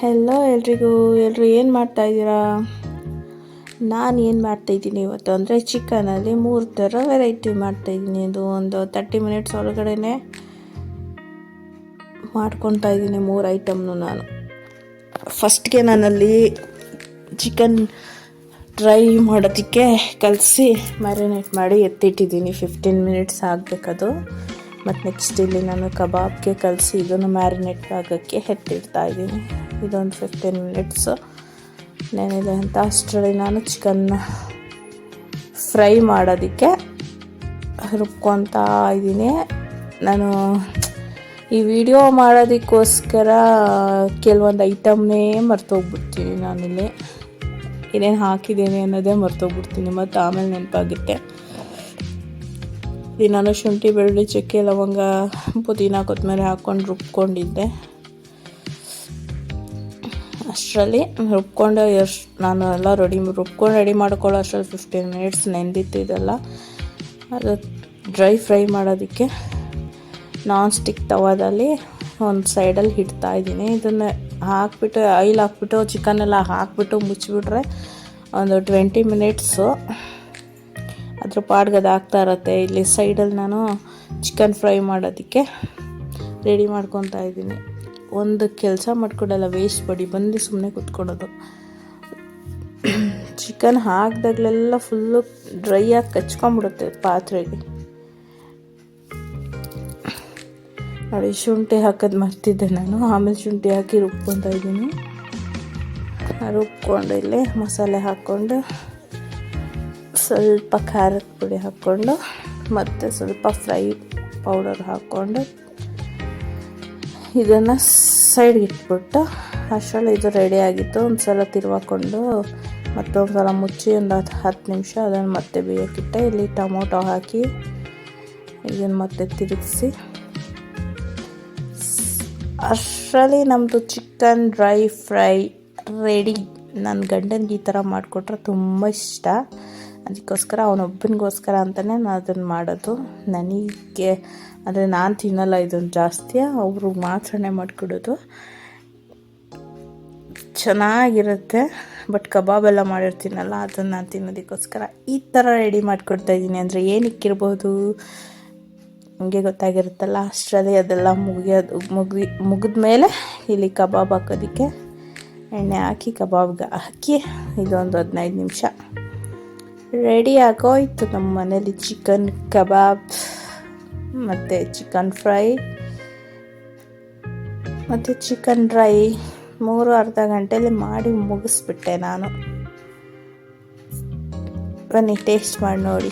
Hello ಎಲ್ರಿಗೂ ಎಲ್ಲರೂ ಏನು ಮಾಡ್ತಾಯಿದ್ದೀರಾ ನಾನು ಏನು ಮಾಡ್ತಾಯಿದ್ದೀನಿ ಇವತ್ತು ಅಂದರೆ ಚಿಕನಲ್ಲಿ ಮೂರು ಥರ ವೆರೈಟಿ ಮಾಡ್ತಾಯಿದ್ದೀನಿ ಇದು ಒಂದು ತರ್ಟಿ ಮಿನಿಟ್ಸ್ ಒಳಗಡೆ ಮಾಡ್ಕೊತಾ ಇದ್ದೀನಿ ಮೂರು ಐಟಮ್ನು ನಾನು. ಫಸ್ಟ್ಗೆ ನಾನಲ್ಲಿ ಚಿಕನ್ ಡ್ರೈ ಮಾಡೋದಕ್ಕೆ ಕಲಸಿ ಮ್ಯಾರಿನೇಟ್ ಮಾಡಿ ಎತ್ತಿಟ್ಟಿದ್ದೀನಿ. Fifteen minutes ಆಗಬೇಕದು. ಮತ್ತು ನೆಕ್ಸ್ಟ್ ಇಲ್ಲಿ ನಾನು ಕಬಾಬ್ಗೆ ಕಲಸಿ ಇದನ್ನು ಮ್ಯಾರಿನೇಟ್ ಆಗೋಕ್ಕೆ ಎತ್ತಿಡ್ತಾ ಇದ್ದೀನಿ. ಇದೊಂದು ಫಿಫ್ಟೀನ್ ಮಿನಿಟ್ಸು ನೆನೆದೆ ಅಂತ? ಅಷ್ಟರಲ್ಲಿ ನಾನು ಚಿಕನ್ನ ಫ್ರೈ ಮಾಡೋದಕ್ಕೆ ರುಬ್ಕೊತಾ ಇದ್ದೀನಿ. ನಾನು ಈ ವಿಡಿಯೋ ಮಾಡೋದಕ್ಕೋಸ್ಕರ ಕೆಲವೊಂದು ಐಟಮ್ನೇ ಮರ್ತೋಗ್ಬಿಡ್ತೀನಿ ನಾನಿಲ್ಲಿ. ಏನೇನು ಹಾಕಿದ್ದೀನಿ ಅನ್ನೋದೇ ಮರ್ತೋಗ್ಬಿಡ್ತೀನಿ, ಮತ್ತು ಆಮೇಲೆ ನೆನಪಾಗುತ್ತೆ. ನಾನು ಶುಂಠಿ, ಬೆಳ್ಳುಳ್ಳಿ, ಚಕ್ಕೆ, ಲವಂಗ, ಪುದೀನ, ಕೊತ್ತಂಬರಿ ಹಾಕ್ಕೊಂಡು ರುಬ್ಕೊಂಡಿದ್ದೆ. ಅಷ್ಟರಲ್ಲಿ ರುಬ್ಕೊಂಡು ಎಷ್ಟು ನಾನು ಎಲ್ಲ ರೆಡಿ ರುಬ್ಕೊಂಡು ರೆಡಿ ಮಾಡ್ಕೊಳ್ಳೋ ಅಷ್ಟರಲ್ಲಿ ಫಿಫ್ಟೀನ್ ಮಿನಿಟ್ಸ್ ನೆಂದಿತ್ತು ಇದೆಲ್ಲ. ಅದು ಡ್ರೈ ಫ್ರೈ ಮಾಡೋದಕ್ಕೆ ನಾನ್ ಸ್ಟಿಕ್ ತವಾದಲ್ಲಿ ಒಂದು ಸೈಡಲ್ಲಿ ಇಡ್ತಾ ಇದ್ದೀನಿ. ಇದನ್ನು ಹಾಕ್ಬಿಟ್ಟು ಆಯಿಲ್ ಹಾಕ್ಬಿಟ್ಟು ಚಿಕನೆಲ್ಲ ಹಾಕ್ಬಿಟ್ಟು ಮುಚ್ಚಿಬಿಟ್ರೆ ಒಂದು ಟ್ವೆಂಟಿ ಮಿನಿಟ್ಸು ಅದ್ರ ಪಾಡ್ಗೆ ಅದು ಆಗ್ತಾ ಇರತ್ತೆ. ಇಲ್ಲಿ ಸೈಡಲ್ಲಿ ನಾನು ಚಿಕನ್ ಫ್ರೈ ಮಾಡೋದಕ್ಕೆ ರೆಡಿ ಮಾಡ್ಕೊತಾ ಇದ್ದೀನಿ. ಒಂದು ಕೆಲಸ ಮಾಡ್ಕೊಡಲ್ಲ ವೇಸ್ಟ್ ಬಡಿ ಬಂದು ಸುಮ್ಮನೆ ಕುತ್ಕೊಡೋದು ಚಿಕನ್ ಹಾಕಿದಾಗಲೆಲ್ಲ ಫುಲ್ಲು ಡ್ರೈ ಆಗಿ ಕಚ್ಕೊಂಬಿಡುತ್ತೆ ಪಾತ್ರೆಗೆ. ನೋಡಿ, ಶುಂಠಿ ಹಾಕೋದು ಮರ್ತಿದ್ದೆ ನಾನು. ಆಮೇಲೆ ಶುಂಠಿ ಹಾಕಿ ರುಬ್ಕೊತಾ ಇದ್ದೀನಿ. ರುಬ್ಕೊಂಡು ಇಲ್ಲಿ ಮಸಾಲೆ ಹಾಕ್ಕೊಂಡು, ಸ್ವಲ್ಪ ಖಾರದ ಪುಡಿ ಹಾಕ್ಕೊಂಡು, ಮತ್ತು ಸ್ವಲ್ಪ ಫ್ರೈ ಪೌಡರ್ ಹಾಕ್ಕೊಂಡು ಇದನ್ನು ಸೈಡ್ಗೆ ಇಟ್ಬಿಟ್ಟು ಅಷ್ಟರಲ್ಲಿ ಇದು ರೆಡಿ ಆಗಿತ್ತು. ಒಂದು ಸಲ ತಿರ್ವಾಕೊಂಡು ಮತ್ತೊಂದು ಸಲ ಮುಚ್ಚಿ ಒಂದು ಹತ್ತು ಹತ್ತು ನಿಮಿಷ ಅದನ್ನು ಮತ್ತೆ ಬೇಯೋಕ್ಕಿಟ್ಟೆ ಇಲ್ಲಿ ಟೊಮೊಟೊ ಹಾಕಿ ಇದನ್ನು ಮತ್ತೆ ತಿರುಗಿಸಿ. ಅಷ್ಟರಲ್ಲಿ ನಮ್ಮದು ಚಿಕನ್ ಡ್ರೈ ಫ್ರೈ ರೆಡಿ ನನ್ನ ಗಂಡನಿಗೆ ಈ ಥರ ಮಾಡಿಕೊಟ್ರೆ ತುಂಬ ಇಷ್ಟ. ಅದಕ್ಕೋಸ್ಕರ ಅವನೊಬ್ಬನಿಗೋಸ್ಕರ ಅಂತಲೇ ನಾನು ಅದನ್ನು ಮಾಡೋದು. ನನಗೆ, ಅಂದರೆ ನಾನು ತಿನ್ನಲ್ಲ ಇದನ್ನು ಜಾಸ್ತಿ ಅವ್ರಿಗೆ ಮಾತ್ರನೇ ಮಾಡಿಕೊಡೋದು. ಚೆನ್ನಾಗಿರುತ್ತೆ, ಬಟ್ ಕಬಾಬ್ ಎಲ್ಲ ಮಾಡಿರ್ತೀನಲ್ಲ, ಅದನ್ನು ನಾನು ತಿನ್ನೋದಕ್ಕೋಸ್ಕರ ಈ ಥರ ರೆಡಿ ಮಾಡಿಕೊಡ್ತಾ ಇದ್ದೀನಿ ಅಂದರೆ ಏನಕ್ಕಿರ್ಬೋದು? ನಿಮಗೆ ಗೊತ್ತಾಗಿರುತ್ತಲ್ಲ, ಅಷ್ಟರಲ್ಲಿ ಅದೆಲ್ಲ ಮುಗಿಯೋದು ಮುಗಿ ಮುಗಿದ ಮೇಲೆ ಇಲ್ಲಿ ಕಬಾಬ್ ಹಾಕೋದಕ್ಕೆ ಎಣ್ಣೆ ಹಾಕಿ, ಕಬಾಬ್ಗೆ ಹಾಕಿ ಇದೊಂದು ಹದಿನೈದು ನಿಮಿಷ. ರೆಡಿ ಆಗೋಯ್ತು ನಮ್ಮ ಮನೇಲಿ ಚಿಕನ್ ಕಬಾಬ್ ಮತ್ತು ಚಿಕನ್ ಫ್ರೈ ಮತ್ತು ಚಿಕನ್ ಡ್ರೈ ಮೂರು ಅರ್ಧ ಗಂಟೆಯಲ್ಲಿ ಮಾಡಿ ಮುಗಿಸ್ಬಿಟ್ಟೆ ನಾನು. ಬನ್ನಿ ಟೇಸ್ಟ್ ಮಾಡಿ ನೋಡಿ.